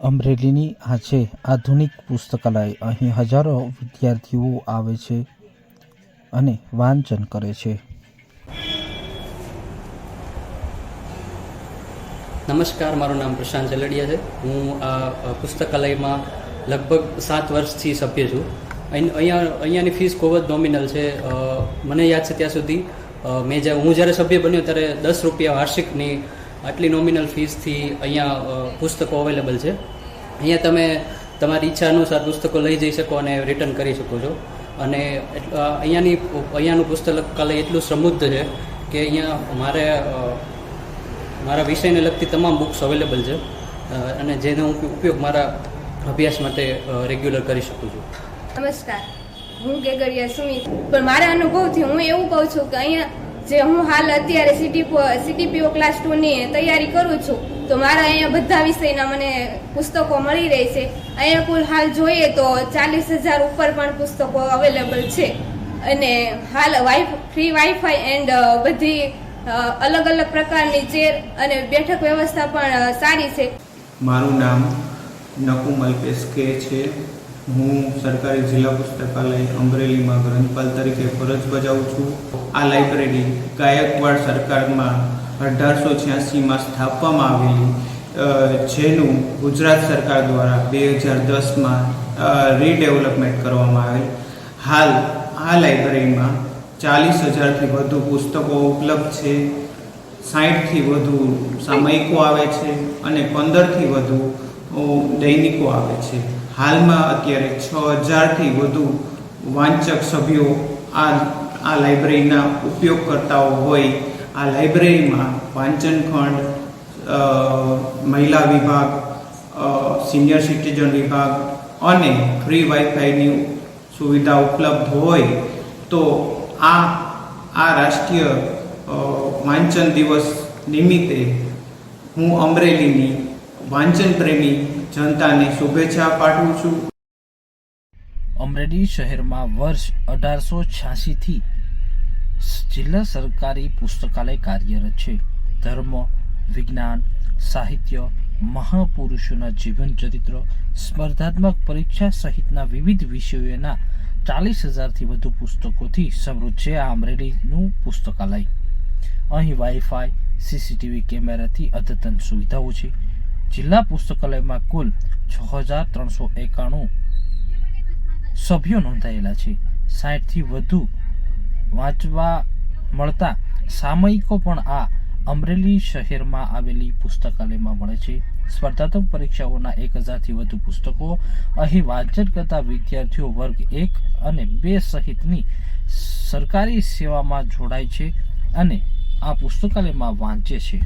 અમરેલીની આ છે આધુનિક પુસ્તકાલય. અહીં હજારો વિદ્યાર્થીઓ આવે છે અને વાંચન કરે છે. નમસ્કાર, મારું નામ પ્રશાંત જલડિયા છે. હું આ પુસ્તકાલયમાં લગભગ સાત વર્ષથી સભ્ય છું. અહીં- અહીંયા, અહીંયાની ફીસ ખૂબ જ નોમિનલ છે. મને યાદ છે ત્યાં સુધી મેં જ્યારે હું જ્યારે સભ્ય બન્યો ત્યારે દસ રૂપિયા વાર્ષિકની આટલી નોમિનલ ફીસથી અહીંયા પુસ્તકો અવેલેબલ છે. અહીંયા તમે તમારી ઈચ્છા અનુસાર પુસ્તકો લઈ જઈ શકો અને રિટર્ન કરી શકો છો. અને અહીંયાની, અહીંયાનું પુસ્તકાલય એટલું સમૃદ્ધ છે કે અહીંયા મારે મારા વિષયને લગતી તમામ બુક્સ અવેલેબલ છે. અને જેનો હું ઉપયોગ મારા અભ્યાસ માટે રેગ્યુલર કરી શકું છું. નમસ્કાર. હું કરીએ સુમિત. પણ મારા અનુભવથી હું એવું કહું છું કે અહીંયા જે હું હાલ અત્યારે સીટીપો સીટીપીઓ ક્લાસ ટુની તૈયારી કરું છું, તો મારા અહીંયા બધા વિષયના મને પુસ્તકો મળી રહે છે. અહીંયા કુલ હાલ જોઈએ તો ચાલીસ હજાર ઉપર પણ પુસ્તકો અવેલેબલ છે. અને હાલ વાઈ ફ્રી વાઈફાઈ એન્ડ બધી અલગ અલગ પ્રકારની ચેર અને બેઠક વ્યવસ્થા પણ સારી છે. મારું નામ નકુમ અલ્પેશ કે છે. હું સરકારી જિલ્લા પુસ્તકાલય અમરેલીમાં ગ્રંથપાલ તરીકે ફરજ બજાવું છું. આ લાઇબ્રેરી ગાયકવાડ સરકારમાં અઢારસો છ્યાસીમાં સ્થાપવામાં આવેલી જેનું ગુજરાત સરકાર દ્વારા બે હજાર દસમાં રીડેવલપમેન્ટ કરવામાં આવેલ. હાલ આ લાઇબ્રેરીમાં ચાલીસ હજારથી વધુ પુસ્તકો ઉપલબ્ધ છે, સાહીઠથી વધુ સામયિકો આવે છે અને પંદરથી વધુ દૈનિકો આવે છે. હાલમાં અત્યારે છ હજારથી વધુ વાંચક સભ્યો આ આ લાઇબ્રેરીના ઉપયોગકર્તાઓ હોય. આ લાઇબ્રેરીમાં વાંચન ખંડ મહિલા વિભાગ સિનિયર સિટીઝન વિભાગ અને ફ્રી વાઈફાઈની સુવિધા ઉપલબ્ધ હોય તો આ આ રાષ્ટ્રીય વાંચન દિવસ નિમિત્તે હું અમરેલીની વાંચન પ્રેમી જનતાને શુભેચ્છા પાઠવું છું. અમરેલી શહેરમાં વર્ષ અઢારસો છ્યાસીથી જિલ્લા સરકારી પુસ્તકાલય કાર્યરત છે. ધર્મ, વિજ્ઞાન, સાહિત્ય, મહાપુરુષોના જીવન ચરિત્ર, સ્પર્ધાત્મક પરીક્ષા સહિતના વિવિધ વિષયોના ચાલીસ હજારથી વધુ પુસ્તકોથી સમૃદ્ધ છે આ અમરેલીનું પુસ્તકાલય. અહીં વાઈફાઈ સીસીટીવી કેમેરાથી અદ્યતન સુવિધાઓ છે. જિલ્લા પુસ્તકાલયમાં કુલ છ હજાર ત્રણસો એકાણું સભ્યો નોંધાયેલા છે. સાઠથી વધુ વાંચવા મળતા સામયિકો પણ આ અમરેલી શહેરમાં આવેલી પુસ્તકાલયમાં મળે છે. સ્પર્ધાત્મક પરીક્ષાઓના એક હજારથી વધુ પુસ્તકો અહીં વાંચન કરતા વિદ્યાર્થીઓ વર્ગ એક અને બે સહિતની સરકારી સેવામાં જોડાય છે અને આ પુસ્તકાલયમાં વાંચે છે.